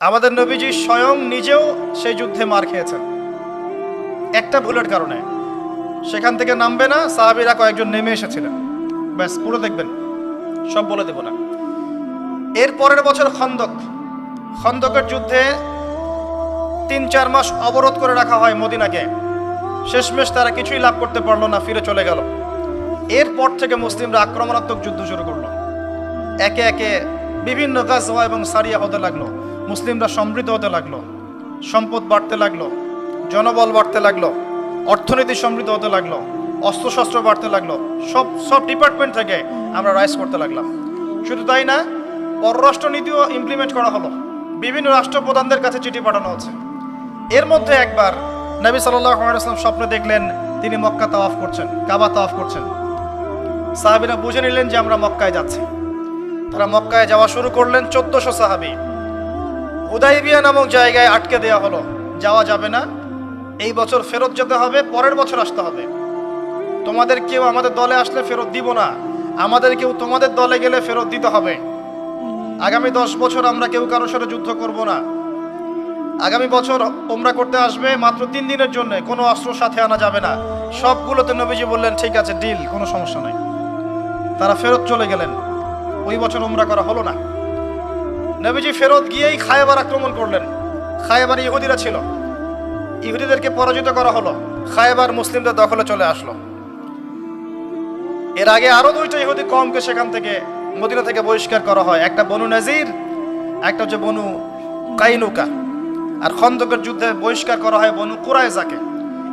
আমাদের নবীজি স্বয়ং নিজেও সেই যুদ্ধে মার খেয়েছেন। একটা ভুলের কারণে। সেখান থেকে নামবে না, সাহাবিরা কয়েকজন নেমে এসেছিলেন। ব্যাস, পুরো দেখবেন। সব বলে দেব না। এর পরের বছর খন্দক। খন্দকের যুদ্ধে তিন চার মাস অবরোধ করে রাখা হয় মদিনাকে। শেষমেশ তারা কিছুই লাভ করতে পারল না, ফিরে চলে গেল। এরপর থেকে মুসলিমরা আক্রমণাত্মক যুদ্ধ শুরু করল। একে একে বিভিন্ন গাজওয়া এবং সারিয়া হতে লাগল। মুসলিমরা সমৃদ্ধ হতে লাগল, সম্পদ বাড়তে লাগল, জনবল বাড়তে লাগল, অর্থনীতি সমৃদ্ধ হতে লাগল, অস্ত্রশস্ত্র বাড়তে লাগল, সব সব ডিপার্টমেন্ট থেকে আমরা রাইজ করতে লাগলাম। শুধু তাই না পররাষ্ট্র নীতিও ইমপ্লিমেন্ট করা হলো। বিভিন্ন রাষ্ট্রপ্রধানদের কাছে চিঠি পাঠানো হচ্ছে। এর মধ্যে একবার নবী সাল্লাহ আসলাম স্বপ্নে দেখলেন, তিনি মক্কা তাওয়াফ করছেন, কাবা তাওয়াফ করছেন। সাহাবিরা বুঝে নিলেন যে আমরা মক্কায় যাচ্ছি। তারা মক্কায় যাওয়া শুরু করলেন চোদ্দশো সাহাবি। হুদাইবিয়া নামক জায়গায় আটকে দেওয়া হলো। যাওয়া যাবে না। এই বছর ফেরত যেতে হবে, পরের বছর আসতে হবে। তোমাদের কেউ আমাদের দলে আসলে ফেরত দিব না। আমাদের কেউ তোমাদের দলে গেলে ফেরত দিতে হবে। আগামী দশ বছর আমরা কেউ কারোর সাথে যুদ্ধ করব না। আগামী বছর তোমরা করতে আসবে মাত্র তিন দিনের জন্য। কোনো অস্ত্র সাথে আনা যাবে না। সবগুলোতে নবীজি বললেন, ঠিক আছে ডিল কোনো সমস্যা নেই। তারা ফেরত চলে গেলেন। ওই বছর উমরা করা হলো না। নবীজি ফেরত গিয়েই খায়বার আক্রমণ করলেন। খায়বার ইহুদিরা ছিল। ইহুদিদেরকে পরাজিত করা হলো। খায়বার মুসলিমদের দখলে চলে আসলো। এর আগে আরও দুইটা ইহুদি কমকে সেখান থেকে মদিনা থেকে বহিষ্কার করা হয়। একটা বনু নাজির, একটা হচ্ছে বনু কাইনুকা। আর খন্দকের যুদ্ধে বহিষ্কার করা হয় বনু কুরাইজাকে।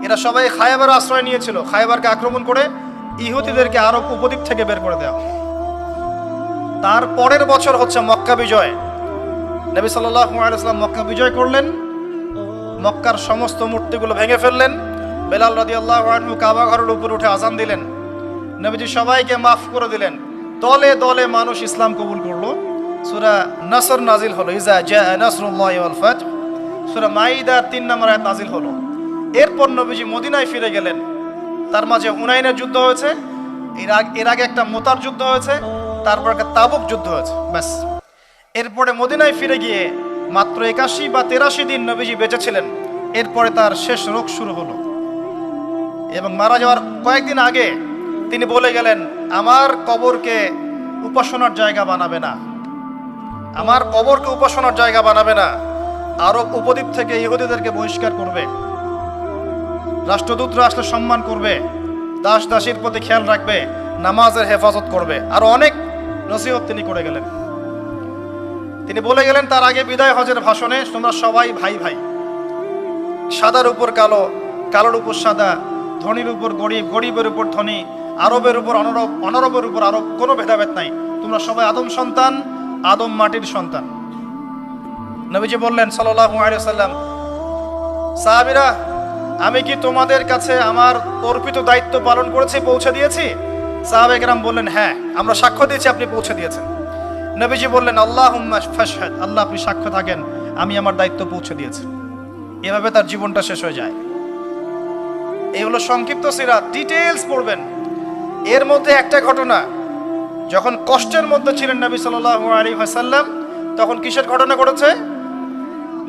এরা সবাই খায়বার আশ্রয় নিয়েছিল। খায়বারকে আক্রমণ করে ইহুদিদেরকে আরব উপদ্বীপ থেকে বের করে দেওয়া। তার পরের বছর হচ্ছে মক্কা বিজয়। নবী সাল্লাম মক্কা বিজয় করলেন। মক্কার সমস্ত মূর্তিগুলো ভেঙে ফেললেন। বেলাল রদি আল্লাহ কাবা ঘরের উপর উঠে আজান দিলেন। নবীজি সবাইকে মাফ করে দিলেন। দলে দলে মানুষ ইসলাম কবুল করল। সুরা নাসর নাজিল হলো। ইজা জা নাসরুল্লাহ ফাত সুরা মাইদার তিন নম্বর আয়াত নাজিল হলো। এরপর নবীজি মদিনায় ফিরে গেলেন। তার মাঝে হুনাইনের যুদ্ধ হয়েছে। এর আগে এর আগে একটা মোতার যুদ্ধ হয়েছে। তারপর একটা তাবুক যুদ্ধ হয়েছে। ব্যাস। এরপরে মদিনায় ফিরে গিয়ে মাত্র একাশি বা তেরাশি দিন নবীজি বেঁচেছিলেন এরপরে তার শেষ রোগ শুরু হলো। এবং মারা যাওয়ার কয়েকদিন আগে তিনি বলে গেলেন, আমার কবরকে উপাসনার জায়গা বানাবে না। আমার কবরকে উপাসনার জায়গা বানাবে না। আরব উপদ্বীপ থেকে ইহুদিদেরকে বহিষ্কার করবে। রাষ্ট্রদূতরা আসলে সম্মান করবে। দাস দাসীর প্রতি খেয়াল রাখবে। নামাজের হেফাজত করবে। আর অনেক নসিহত তিনি করে গেলেন। তিনি বলে গেলেন, তার আগে বিদায় হজের ভাষণে তোমরা সবাই ভাই ভাই। সাদার উপর কালো, কালোর উপর সাদা, ধনীর উপর গরিব, গরিবের উপর ধনী, আরবের উপর অনরব, অনরবের উপর আরব, কোনো ভেদাভেদ নাই। তোমরা সবাই আদম সন্তান, আদম মাটির সন্তান। নবীজি বললেন সাল্লাম সাহাবীরা, আমি কি তোমাদের কাছে আমার অর্পিত দায়িত্ব পালন করেছি, পৌঁছে দিয়েছি? সাহাবে কেরাম বললেন হ্যাঁ আমরা সাক্ষ্য দিয়েছি, আপনি পৌঁছে দিয়েছেন। নবীজি বললেন আল্লাহ ফাশহাদ, আল্লাহ আপনি সাক্ষ্য থাকেন, আমি আমার দায়িত্ব পৌঁছে দিয়েছি। এভাবে তার জীবনটা শেষ হয়ে যায়। এই হলো সংক্ষিপ্ত সিরাত ডিটেলস পড়বেন। এর মধ্যে একটা ঘটনা, যখন কষ্টের মধ্যে ছিলেন নবী সাল্লাল্লাহু আলাইহি ওয়াসাল্লাম, তখন কিসের ঘটনা ঘটেছে?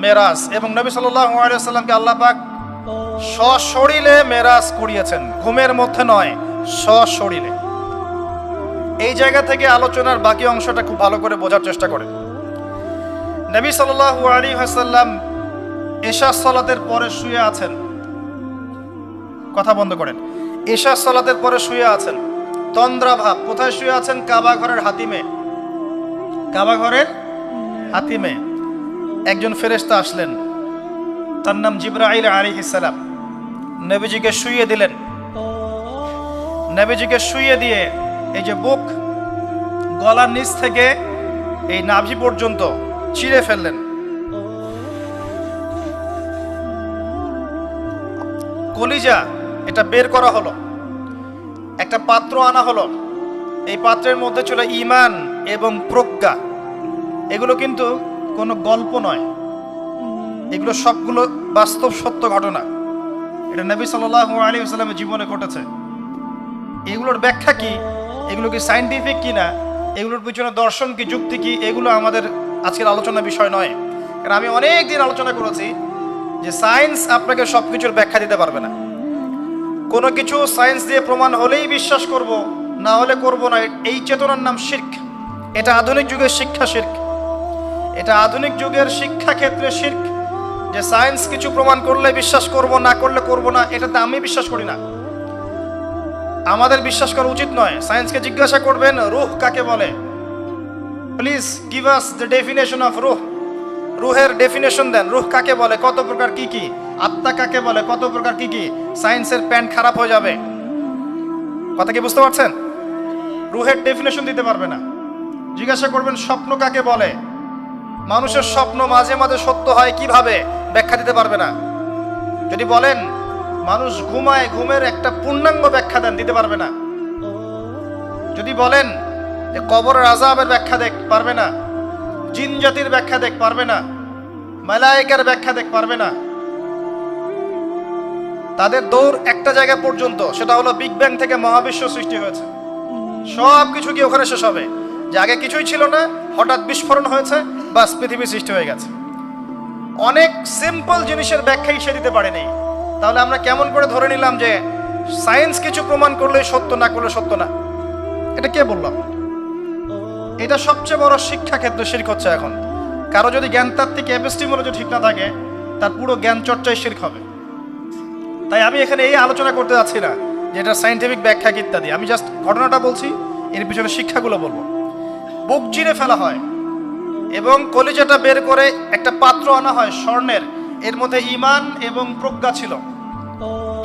মেরাজ, এবং নবী সাল্লাল্লাহু আলাইহি ওয়াসাল্লামকে আল্লাহ পাক সশরীরে মেরাজ করিয়েছেন। ঘুমের মধ্যে নয়, সশরীরে। এই জায়গা থেকে আলোচনার বাকি অংশটা খুব ভালো করে বোঝার চেষ্টা করেন। নবী ওয়াসাল্লাম এশা সালাতের পরে শুয়ে আছেন। কথা বন্ধ করেন। এশা সালাতের পরে শুয়ে আছেন। তন্দ্রা ভাব কোথায় শুয়ে আছেন? কাবা ঘরের হাতিমে। কাবা ঘরের হাতিমে। একজন ফেরেশতা আসলেন। তার নাম জিব্রাইল আলাইহিস সালাম। নবীজিকে শুয়ে দিলেন। নবীজিকে শুয়ে দিয়ে এই যে বুক গলার নিচ থেকে এই নাভি পর্যন্ত চিড়ে ফেললেন। কলিজা, এটা বের করা হলো। একটা পাত্র আনা হলো। এই পাত্রের মধ্যে ছিল ইমান এবং প্রজ্ঞা। এগুলো কিন্তু কোনো গল্প নয়। এগুলো সবগুলো বাস্তব সত্য ঘটনা। এটা নবী সাল্লাল্লাহু আলাইহি ওয়াসাল্লামের জীবনে ঘটেছে। এগুলোর ব্যাখ্যা কি? এগুলো কি সাইন্টিফিক কি না এগুলোর পিছনে দর্শন কি, যুক্তি কি? এগুলো আমাদের আজকের আলোচনার বিষয় নয়। কারণ আমি অনেক দিন আলোচনা করেছি যে সায়েন্স আপনাকে সব কিছুর ব্যাখ্যা দিতে পারবে না। কোনো কিছু সায়েন্স দিয়ে প্রমাণ হলেই বিশ্বাস করব, না হলে করব না, এই চেতনার নাম শির্ক। এটা আধুনিক যুগের শিক্ষা শির্ক। এটা আধুনিক যুগের শিক্ষা ক্ষেত্রে শির্ক। যে সায়েন্স কিছু প্রমাণ করলে বিশ্বাস করব, না করলে করব না, এটাতে আমি বিশ্বাস করি না। আমাদের বিশ্বাস করা উচিত নয়। সায়েন্সকে জিজ্ঞাসা করবেন, রুহ কাকে বলে? Please give us the definition of রুহ। রুহের ডেফিনেশন দেন। রুহ কাকে বলে? কত প্রকার কি কি? আত্মা কাকে বলে? কত প্রকার কি কি? সায়েন্সের প্যান্ট খারাপ হয়ে যাবে। কথা কি বুঝতে পারছেন? রুহের ডেফিনেশন দিতে পারবে না। জিজ্ঞাসা করবেন, স্বপ্ন কাকে বলে? মানুষের স্বপ্ন মাঝে মাঝে সত্য হয় কীভাবে? ব্যাখ্যা দিতে পারবে না। যদি বলেন মানুষ ঘুমায়, ঘুমের একটা পূর্ণাঙ্গ ব্যাখ্যা দেন, দিতে পারবে না। যদি বলেন যে কবরের আজাবের ব্যাখ্যা দেখ, পারবে না। জিন জাতির ব্যাখ্যা দেখ, পারবে না। মালায়িকার ব্যাখ্যা দেখ, পারবে না। তাদের দৌড় একটা জায়গা পর্যন্ত, সেটা হলো বিগ ব্যাং থেকে মহাবিশ্ব সৃষ্টি হয়েছে। সব কিছু কি ওখানে শেষ হবে? যে আগে কিছুই ছিল না, হঠাৎ বিস্ফোরণ হয়েছে, বাস পৃথিবী সৃষ্টি হয়ে গেছে। অনেক সিম্পল জিনিসের ব্যাখ্যাই সে দিতে পারেনি। তাহলে আমরা কেমন করে ধরে নিলাম যে সায়েন্স কিছু প্রমাণ করলে সত্য না করলে সত্য না? এটা কে বললাম এটা সবচেয়ে বড় শিক্ষা ক্ষেত্রে শির্ক হচ্ছে এখন। কারও যদি জ্ঞানতাত্ত্বিক এপিস্টিমোলজি ঠিক না থাকে, তার পুরো জ্ঞান চর্চায় শির্ক হবে। তাই আমি এখানে এই আলোচনা করতে যাচ্ছি না যে এটা সাইন্টিফিক ব্যাখ্যা ইত্যাদি। আমি জাস্ট ঘটনাটা বলছি, এর পিছনে শিক্ষাগুলো বলব। বুক জিরে ফেলা হয় এবং কলিজাটা বের করে একটা পাত্র আনা হয় স্বর্ণের। এর মধ্যে ইমান এবং প্রজ্ঞা ছিল।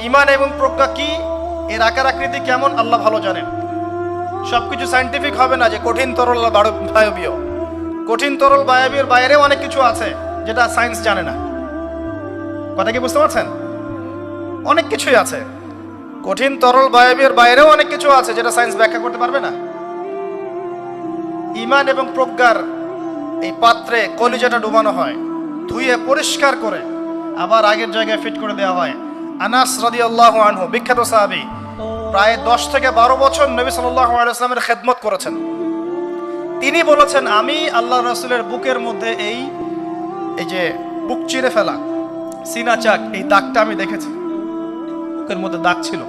ইমান এবং প্রজ্ঞা কি? এর আকার আকৃতি কেমন? আল্লাহ ভালো জানেন। সবকিছু সাইন্টিফিক হবে না যে কঠিন, তরল বায়ু- বায়বীয়। কঠিন, তরল, বায়বীয় বাইরেও অনেক কিছু আছে যেটা সায়েন্স জানে না। কথা কি বুঝতে পারছেন? অনেক কিছুই আছে। কঠিন, তরল, বায়বীয় বাইরেও অনেক কিছু আছে যেটা সায়েন্স ব্যাখ্যা করতে পারবে না। ইমান এবং প্রজ্ঞার এই পাত্রে কলিজাটা ডুবানো হয়। ধুয়ে পরিষ্কার করে আবার আগের জায়গায় ফিট করে দেওয়া হয়। আনাস রাদি আল্লাহ আনহু, বিখ্যাত সাহাবি, প্রায় দশ থেকে বারো বছর নবী সাল্লাহ আলাইসলামের খেদমত করেছেন। তিনি বলেছেন, আমি আল্লাহ রসুলের বুকের মধ্যে এই এই যে বুক চিরে ফেলা, সিনা চাক, এই দাগটা আমি দেখেছি। বুকের মধ্যে দাগ ছিল।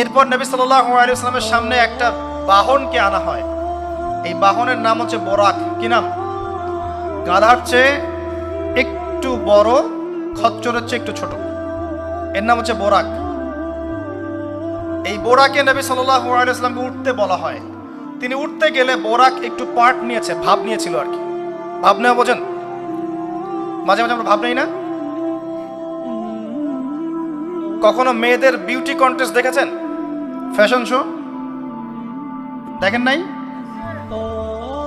এরপর নবী সাল্লাহ আলাইসলামের সামনে একটা বাহনকে আনা হয়। এই বাহনের নাম হচ্ছে বরাক। কি নাম? গাধার চেয়ে একটু বড় খচ্চরের চেয়ে একটু ছোট। এর নাম হচ্ছে বোরাক। এই বোরাকে নবী সাল্লাহ উঠতে বলা হয়। তিনি উঠতে গেলে বোরাক একটু পার্ট নিয়েছে, ভাব নিয়েছিল আর কি। ভাব নেওয়া বোঝেন? মাঝে মাঝে আমরা ভাব নেই না? কখনো মেয়েদের বিউটি কন্টেস্ট দেখেছেন? ফ্যাশন শো দেখেন নাই?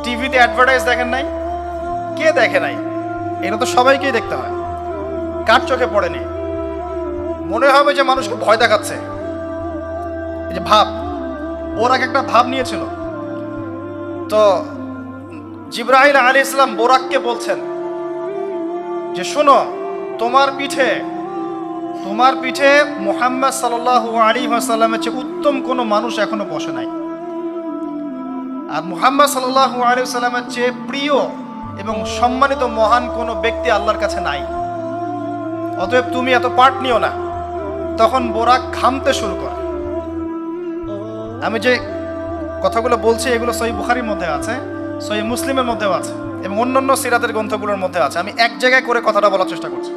টিভিতে অ্যাডভার্টাইজ দেখেন নাই? কে দেখে নাই? এটা তো সবাইকেই দেখতে হয়। কার চোখে পড়েনি? মনে হবে যে মানুষকে ভয় দেখাচ্ছে। যে ভাব, বোরাক একটা ভাব নিয়েছিল। তো জিব্রাহিল আলী ইসলাম বোরাককে বলছেন যে, শোনো, তোমার পিঠে তোমার পিঠে মোহাম্মদ সাল্লাল্লাহু আলী আসাল্লামের চেয়ে উত্তম কোনো মানুষ এখনও বসে নাই। আর মুহাম্মদ সাল্লাল্লাহু আলাইহি সাল্লামের চেয়ে প্রিয় এবং সম্মানিত মহান কোনো ব্যক্তি আল্লাহর কাছে নাই। অতএব তুমি এত পার্ট নিও না। তখন বোরাক ঘামতে শুরু করে। আমি যে কথাগুলো বলছি, এগুলো সহি বুখারির মধ্যে আছে, সহি মুসলিমের মধ্যেও আছে, এবং অন্যান্য সিরাতের গ্রন্থগুলোর মধ্যে আছে। আমি এক জায়গায় করে কথাটা বলার চেষ্টা করছি।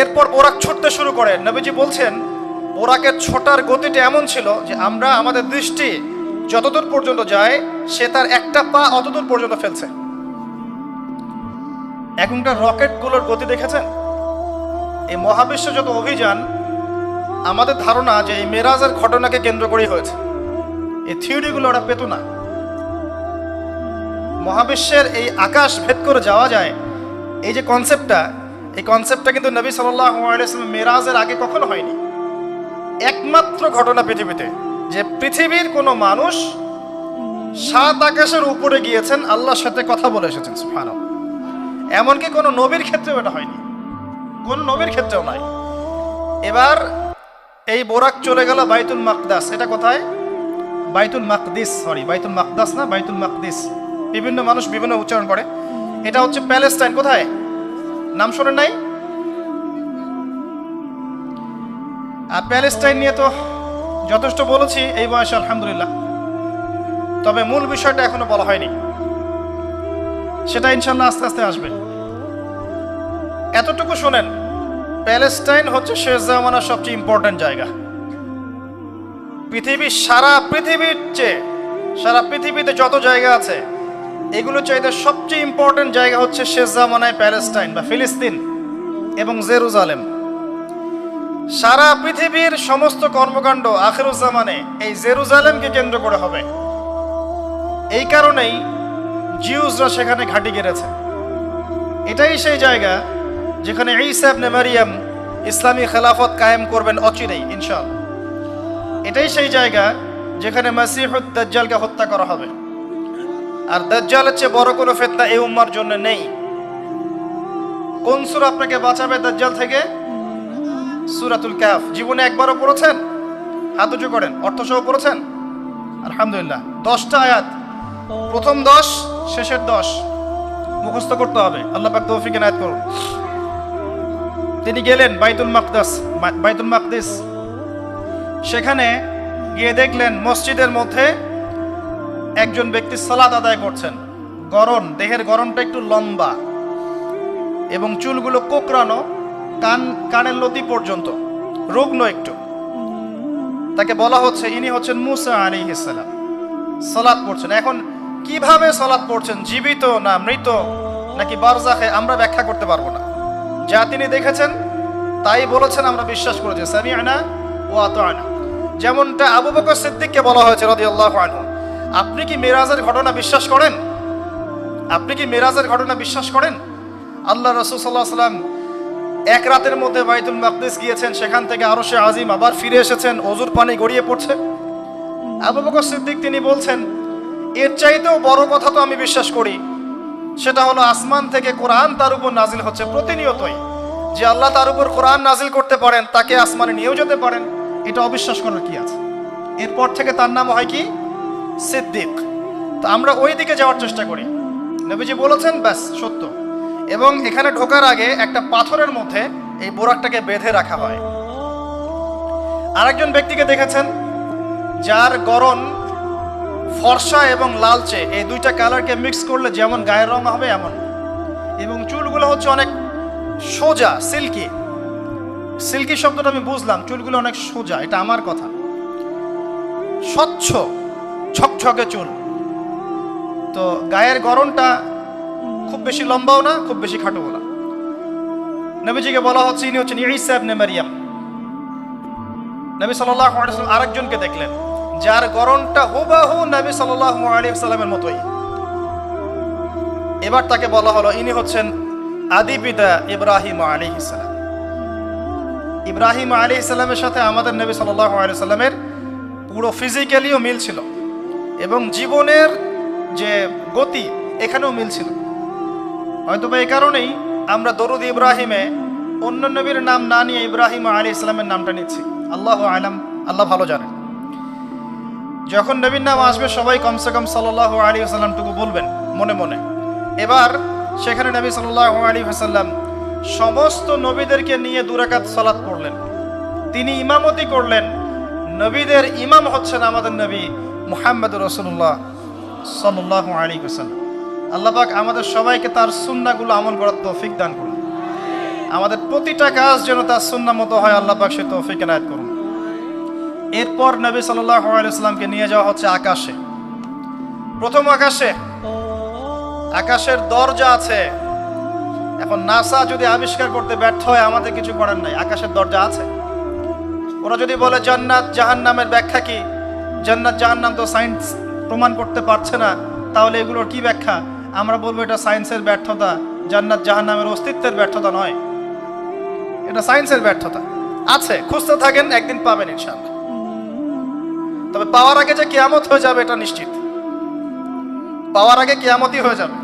এরপর বোরাক ছুটতে শুরু করে। নবীজি বলছেন, বোরাকের ছোটার গতিটা এমন ছিল যে আমরা আমাদের দৃষ্টি যতদূর পর্যন্ত যায়, সে তার একটা পা অতদূর পর্যন্ত ফেলছে। এখনকার রকেটগুলোর গতি দেখেছেন? এই মহাবিশ্ব যত অভিযান, আমাদের ধারণা যে এই মেরাজের ঘটনাকে কেন্দ্র করেই হয়েছে। এই থিওরিগুলো ওরা পেত না। মহাবিশ্বের এই আকাশ ভেদ করে যাওয়া যায়, এই যে কনসেপ্টটা এই কনসেপ্টটা কিন্তু নবী সাল্লাম মেরাজের আগে কখনো হয়নি। একমাত্র ঘটনা পৃথিবীতে, যে পৃথিবীর কোনো মানুষ সাত আকাশের উপরে গিয়েছেন, আল্লাহর সাথে কথা বলে এসেছেন সুফান এমনকি কোনো নবীর ক্ষেত্রেও এটা হয়নি। কোন নবীর ক্ষেত্রেও নাই। এবার এই বোরাক চলে গেল বাইতুল মাকদাস। এটা কোথায়? বাইতুল মাকদিস সরি বাইতুল মাকদাস না? বাইতুল মাকদিস। বিভিন্ন মানুষ বিভিন্ন উচ্চারণ করে। এটা হচ্ছে প্যালেস্টাইন। কোথায়? নাম শোনেন নাই? আর প্যালেস্টাইন নিয়ে তো যথেষ্ট বলেছি এই বয়সে, আলহামদুলিল্লাহ। তবে মূল বিষয়টা এখনও বলা হয়নি। সেটা ইনশাল্লাহ আস্তে আস্তে আসবে। এতটুকু শোনেন, প্যালেস্টাইন হচ্ছে শেষ জামানার সবচেয়ে ইম্পর্ট্যান্ট জায়গা। পৃথিবীর সারা পৃথিবীর চেয়ে, সারা পৃথিবীতে যত জায়গা আছে এগুলো চাইতে সবচেয়ে ইম্পর্ট্যান্ট জায়গা হচ্ছে শেষ জামানায় প্যালেস্টাইন বা ফিলিস্তিন এবং জেরুজালেম। সারা পৃথিবীর সমস্ত কর্মকাণ্ড আখেরুজ্জামানে এই জেরুজালেমকে কেন্দ্র করে হবে। এই কারণেই জিউসরা সেখানে ঘাঁটি গেড়েছে। এটাই সেই জায়গা যেখানে ঈসা ইবনে মারিয়াম ইসলামী খেলাফত কায়েম করবেন অচিরেই, ইনশাআল্লাহ। এটাই সেই জায়গা যেখানে মাসিহুদ দাজ্জালকে হত্যা করা হবে। আর দাজ্জালের চেয়ে বড় কোনো ফেতনা এই উম্মার জন্য নেই। কোন সুর আপনাকে বাঁচাবে দাজ্জাল থেকে? সূরাতুল কাফ জীবনে একবারও পড়েছেন? হাত উঁচু করেন। অর্থসহ পড়েছেন? আলহামদুলিল্লাহ। দশটা আয়াত। প্রথম দশ শেষের দশ। মুখস্থ করতে হবে। আল্লাহ পাক তৌফিক এনায়েত করুন। তিনি গেলেন বাইতুল মাকদাস বাইতুল মাকদিস। সেখানে গিয়ে দেখলেন মসজিদের মধ্যে একজন ব্যক্তি সালাদ আদায় করছেন। গরম দেহের গরমটা একটু লম্বা এবং চুলগুলো কোকড়ানো, কান, কানের লতি পর্যন্ত, রুগ্ন একটু। তাকে বলা হচ্ছে, ইনি হচ্ছেন মুসা আলী ইসালাম সলাদ পড়ছেন। এখন কীভাবে সলাদ পড়ছেন? জীবিত না মৃত? নাকি বারজাখে আমরা ব্যাখ্যা করতে পারব না? যা তিনি দেখেছেন, তাই বলেছেন, আমরা বিশ্বাস করেছি সামি আনা ও আত আনা যেমনটা আবু বকর সিদ্দিককে বলা হয়েছে রদি আল্লাহ আনহু। আপনি কি মেরাজের ঘটনা বিশ্বাস করেন? আপনি কি মেরাজের ঘটনা বিশ্বাস করেন? আল্লাহ রসুল সাল্লাহ সাল্লাম এক রাতের মধ্যে বাইতুল মাকদিস গিয়েছেন, সেখান থেকে আরও সে আজিম আবার ফিরে এসেছেন, অজুর পানি গড়িয়ে পড়ছে। আবু বকর সিদ্দিক তিনি বলছেন এর চাইতেও বড় কথা তো আমি বিশ্বাস করি। সেটা হলো আসমান থেকে কোরআন তার উপর নাজিল হচ্ছে প্রতিনিয়তই। যে আল্লাহ তার উপর কোরআন নাজিল করতে পারেন, তাকে আসমানে নিয়েও যেতে পারেন, এটা অবিশ্বাস করার কি আছে? এরপর থেকে তার নাম হয় কি? সিদ্দিক। তো আমরা ওই দিকে যাওয়ার চেষ্টা করি। নবীজি বলেছেন, ব্যাস, সত্য। এবং এখানে ঢোকার আগে একটা পাথরের মধ্যে এই বোরাকটাকে বেঁধে রাখা হয়। আরেকজন ব্যক্তিকে দেখেছেন, যার গরম ফর্সা এবং লালচে, এই দুইটা কালারকে মিক্স করলে যেমন গায়ের রং হবে এমন। এবং চুলগুলো হচ্ছে অনেক সোজা সিল্কি সিল্কি শব্দটা আমি বুঝলাম, চুলগুলো অনেক সোজা, এটা আমার কথা। স্বচ্ছ, ছকছকে চুল। তো গায়ের গরমটা খুব বেশি লম্বাও না, খুব বেশি খাটোও না। নবীজিকে বলা হচ্ছে, ইনি হচ্ছেন ইসা ইবনে মারিয়াম। নবী ওয়াসাল্লাম আরেকজনকে দেখলেন। যার গরমটা হুবাহু নবী সাল্লাল্লাহু আলাইহি সাল্লামের মতোই। এবার তাকে বলা হলো, ইনি হচ্ছেন আদি পিতা ইব্রাহিম আলাইহিস সালাম। ইব্রাহিম আলাইহিস সালামের সাথে আমাদের নবী সাল্লাল্লাহু আলাইহি সাল্লামের পুরো ফিজিক্যালিও মিল ছিল এবং জীবনের যে গতি, এখানেও মিল ছিল। হয়তো বা এই কারণেই আমরা দরুদ ইব্রাহিমে অন্য নবীর নাম না নিয়ে ইব্রাহিম আলী ইসলামের নামটা নিচ্ছি। আল্লাহ আলাম, আল্লাহ ভালো জানেন। যখন নবীর নাম আসবে, সবাই কমসে কম সাল্লাহ আলী আসাল্লামটুকু বলবেন, মনে মনে। এবার সেখানে নবী সাল্লাহ আলী আসাল্লাম সমস্ত নবীদেরকে নিয়ে দুরাকাত সালাত পড়লেন। তিনি ইমামতি করলেন। নবীদের ইমাম হচ্ছেন আমাদের নবী মুহাম্মদ রসুল্লাহ সাল্লাহ আলী হাসাল্লাম আল্লাহ পাক আমাদের সবাইকে তার সুন্নাগুলো আমল করার তৌফিক দান করুন। আমাদের প্রতিটা কাজ যেন তার সুন্না মতো হয়, আল্লাহ পাক সে তৌফিক এনায়ত করুন। এরপর নবী আলাইসাল্লামকে নিয়ে যাওয়া হচ্ছে আকাশে। প্রথম আকাশে। আকাশের দরজা আছে। এখন নাসা যদি আবিষ্কার করতে ব্যর্থ হয়, আমাদের কিছু করার নাই। আকাশের দরজা আছে। ওরা যদি বলে জান্নাত জাহান্নামের ব্যাখ্যা কি? জান্নাত জাহান্নাম তো সায়েন্স প্রমাণ করতে পারছে না। তাহলে এগুলোর কি ব্যাখ্যা? আমরা বলব এটা সায়েন্সের ব্যর্থতা। জান্নাত জাহান্নামের অস্তিত্বের ব্যর্থতা নয়। এটা সায়েন্সের ব্যর্থতা। আছে, খুঁজতে থাকেন, একদিন পাবেন ইনশাআল্লাহ। তবে পাওয়ার আগে যে কেয়ামত হয়ে যাবে এটা নিশ্চিত। পাওয়ার আগে কেয়ামতই হয়ে যাবে।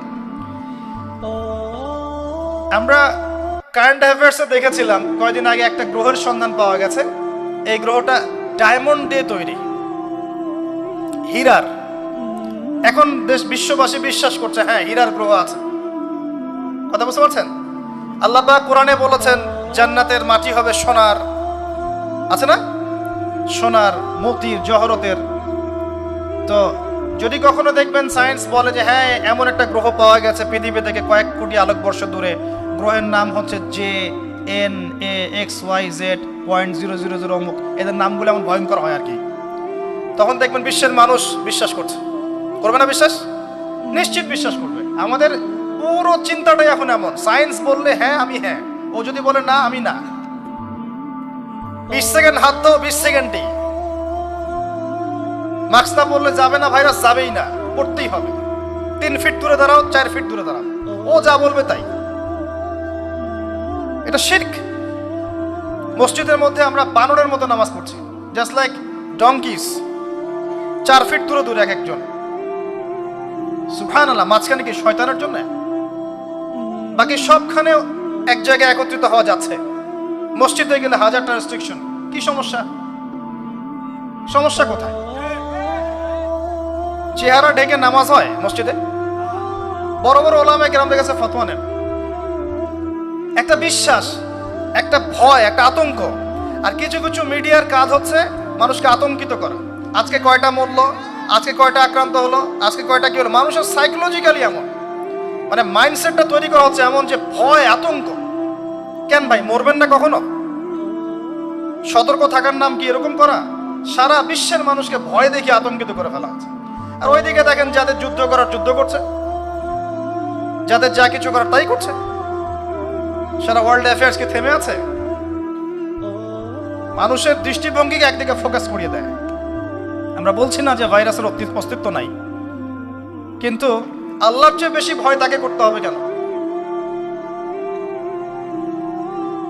আমরা কারেন্ট অ্যাফেয়ার্সে দেখেছিলাম কয়েকদিন আগে একটা গ্রহের সন্ধান পাওয়া গেছে। এই গ্রহটা ডায়মন্ড দিয়ে তৈরি। হীরার। এখন দেশ বিশ্ববাসী বিশ্বাস করছে হ্যাঁ হীরার গ্রহ আছে। কথা বুঝতে পারছেন? আল্লাহ কোরআনে বলেছেন, জান্নাতের মাটি হবে সোনার। আছে না? সোনার মতির জহরতের। তো যদি কখনো দেখবেন সায়েন্স বলে যে হ্যাঁ এমন একটা গ্রহ পাওয়া গেছে পৃথিবী থেকে কয়েক কোটি আলোকবর্ষ দূরে। গ্রহের নাম হচ্ছে J N A X Y Z point zero zero zero অমুক। এদের নামগুলো এমন ভয়ঙ্কর হয় আর কি। তখন দেখবেন বিশ্বের মানুষ বিশ্বাস করছে। করবে না বিশ্বাস? নিশ্চিত বিশ্বাস করবে। আমাদের পুরো চিন্তাটাই এখন এমন। সায়েন্স বললে হ্যাঁ আমি হ্যাঁ। ও যদি বলে না, আমি না। বিশ সেকেন্ড হাত দাও, বিশ সেকেন্ডই। মাস্ক না বললে যাবে না ভাইরাস, যাবেই না, পড়তেই হবে। তিন ফিট দূরে দাঁড়াও, চার ফিট দূরে দাঁড়াও। ও যা বলবে তাই। এটা শির্ক। মসজিদের মধ্যে আমরা বানরের মতো নামাজ পড়ছি জাস্ট লাইক ডঙ্কিস চার ফিট দূরে দূরে এক একজন। সুফান আল্লাহ মাঝখানে কি শয়তানের জন্য? বাকি সবখানে এক জায়গায় একত্রিত হওয়া যাচ্ছে। মসজিদে গেলে হাজারটা রেস্ট্রিকশন কি সমস্যা? সমস্যা কোথায়? চেহারা ঢেকে নামাজ হয় মসজিদে? বড় বড় ওলামে গ্রামদের কাছে ফতোয়া নেন। একটা বিশ্বাস, একটা ভয়, একটা আতঙ্ক। আর কিছু কিছু মিডিয়ার কাজ হচ্ছে মানুষকে আতঙ্কিত করা। আজকে কয়টা মরলো, আজকে কয়টা আক্রান্ত হলো, আজকে কয়টা কি হলো? মানুষের সাইকোলজিক্যালি এমন। মানে মাইন্ডসেটটা তৈরি করা হচ্ছে এমন যে ভয়, আতঙ্ক। কেন ভাই, মরবেন না কখনো? সতর্ক থাকার নাম কি এরকম করা? সারা বিশ্বের মানুষকে ভয় দেখে আতঙ্কিত করে ফেলা হচ্ছে। আর ওইদিকে দেখেন যাদের যুদ্ধ করার যুদ্ধ করছে, যাদের যা কিছু করার তাই করছে। সারা ওয়ার্ল্ড অ্যাফেয়ার্স কি থেমে আছে? মানুষের দৃষ্টিভঙ্গিকে একদিকে ফোকাস করিয়ে দেয়। আমরা বলছি না যে ভাইরাসের অস্তি- অস্তিত্ব নাই। কিন্তু আল্লাহর চেয়ে বেশি ভয় তাকে করতে হবে কেন?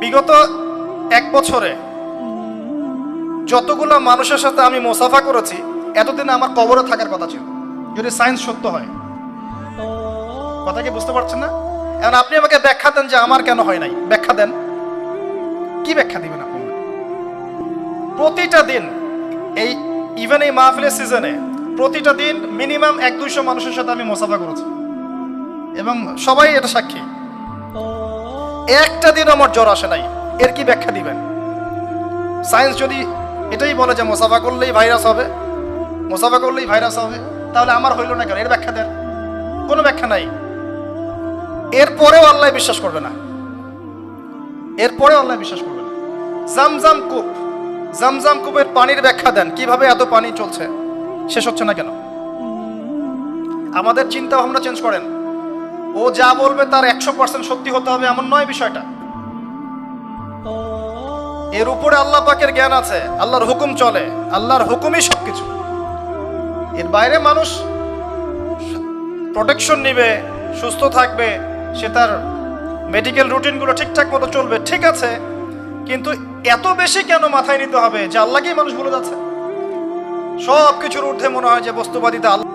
বিগত এক বছরে যতগুলো মানুষের সাথে আমি মোসাফা করেছি, এতদিন আমার কবরে থাকার কথা ছিল। যদি সায়েন্স সত্য হয়। কথা কি বুঝতে পারছেন না? এখন আপনি আমাকে ব্যাখ্যা দেন যে আমার কেন হয় নাই। ব্যাখ্যা দেন। কি ব্যাখ্যা দিবেন আপনি? প্রতিটা দিন এই ইভেন এই মাহফিলের সিজনে প্রতিটা দিন মিনিমাম এক দুইশো মানুষের সাথে আমি মোসাফা করেছি। এবং সবাই এটা সাক্ষী। একটা দিন আমার জ্বর আসে নাই। এর কি ব্যাখ্যা দিবেন? সায়েন্স যদি এটাই বলে যে মোসাফা করলেই ভাইরাস হবে, মোসাফা করলেই ভাইরাস হবে, তাহলে আমার হইল না কেন? এর ব্যাখ্যা দেন। কোনো ব্যাখ্যা নাই। এরপরেও আল্লাহ বিশ্বাস করবে না। এরপরেও আল্লাহ বিশ্বাস করবে না। জামজাম কূপ, জামজাম কূপের পানির ব্যাখ্যা দেন। কীভাবে এত পানি চলছে? শেষ হচ্ছে না কেন? আমাদের চিন্তা ভাবনা চেঞ্জ করেন। ও যা বলবে তার একশো পার্সেন্ট সত্যি হতে হবে, এমন নয় বিষয়টা। এর উপরে আল্লাহ পাকের জ্ঞান আছে, আল্লাহর হুকুম চলে, আল্লাহর হুকুমই সবকিছু। এর বাইরে মানুষ প্রোটেকশন নিবে, সুস্থ থাকবে, সে তার মেডিকেল রুটিনগুলো ঠিকঠাক মতো চলবে, ঠিক আছে, কিন্তু এত বেশি কেন মাথায় নিতে হবে যে আল্লাহকেই মানুষ ভুলে যাচ্ছে? সব কিছুর ঊর্ধ্বে মনে হয় যে বস্তুবাদিতা আল্লাহ